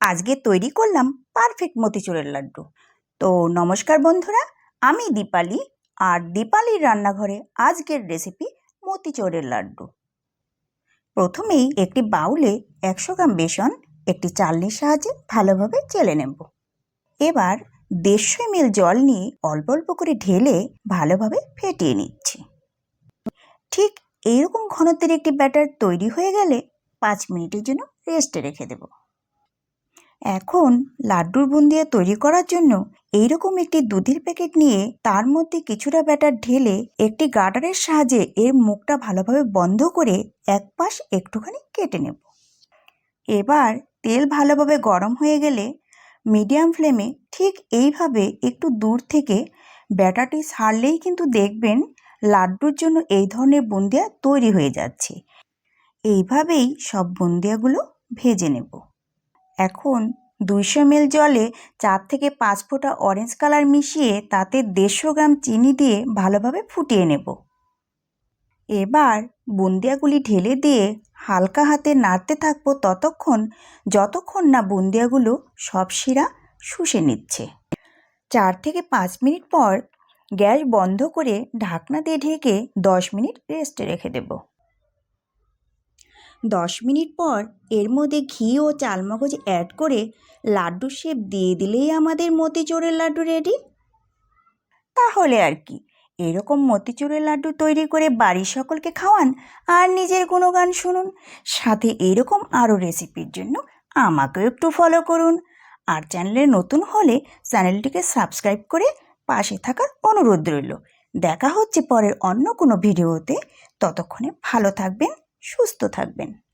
আজকে তৈরি করলাম পারফেক্ট মতিচুরের লাড্ডু। তো নমস্কার বন্ধুরা, আমি দীপালি আর দীপালির রান্নাঘরে আজকের রেসিপি মতিচুরের লাড্ডু। প্রথমেই একটি বাউলে একশো গ্রাম বেসন, একটি চালনির সাহায্যে ভালোভাবে চেলে নেব। এবার দেড়শো এমএল জল নিয়ে অল্প অল্প করে ঢেলে ভালোভাবে ফেটিয়ে নিচ্ছি। ঠিক এইরকম ঘনত্বের একটি ব্যাটার তৈরি হয়ে গেলে পাঁচ মিনিটের জন্য রেস্টে রেখে দেব। এখন লাড্ডুর বুন্দিয়া তৈরি করার জন্য এইরকম একটি দুধের প্যাকেট নিয়ে তার মধ্যে কিছুটা ব্যাটার ঢেলে একটি গার্ডারের সাহায্যে এর মুখটা ভালোভাবে বন্ধ করে এক পাশ একটুখানি কেটে নেব। এবার তেল ভালোভাবে গরম হয়ে গেলে মিডিয়াম ফ্লেমে ঠিক এইভাবে একটু দূর থেকে ব্যাটারটি ছাড়লেই কিন্তু দেখবেন লাড্ডুর জন্য এই ধরনের বুন্দিয়া তৈরি হয়ে যাচ্ছে। এইভাবেই সব বুন্দিয়াগুলো ভেজে নেব। এখন দুইশো এমএল জলে চার থেকে পাঁচ ফোঁটা অরেঞ্জ কালার মিশিয়ে তাতে দেড়শো গ্রাম চিনি দিয়ে ভালোভাবে ফুটিয়ে নেব। এবার বুন্দিয়াগুলি ঢেলে দিয়ে হালকা হাতে নাড়তে থাকব ততক্ষণ, যতক্ষণ না বুন্দিয়াগুলো সব শিরা শুষে নিচ্ছে। চার থেকে পাঁচ মিনিট পর গ্যাস বন্ধ করে ঢাকনা দিয়ে ঢেকে দশ মিনিট রেস্টে রেখে দেব। দশ মিনিট পর এর মধ্যে ঘি ও চালমগজ অ্যাড করে লাড্ডু শেপ দিয়ে দিলেই আমাদের মতিচুরের লাড্ডু রেডি তাহলে আর কি, এরকম মতিচুরের লাড্ডু তৈরি করে বাড়ির সকলকে খাওয়ান আর নিজের কোনো গান শুনুন। সাথে এরকম আরও রেসিপির জন্য আমাকেও একটু ফলো করুন। আর চ্যানেলে নতুন হলে চ্যানেলটিকে সাবস্ক্রাইব করে পাশে থাকার অনুরোধ রইল। দেখা হচ্ছে পরের অন্য কোনো ভিডিওতে ততক্ষণে ভালো থাকবেন। সুস্থ থাকবেন।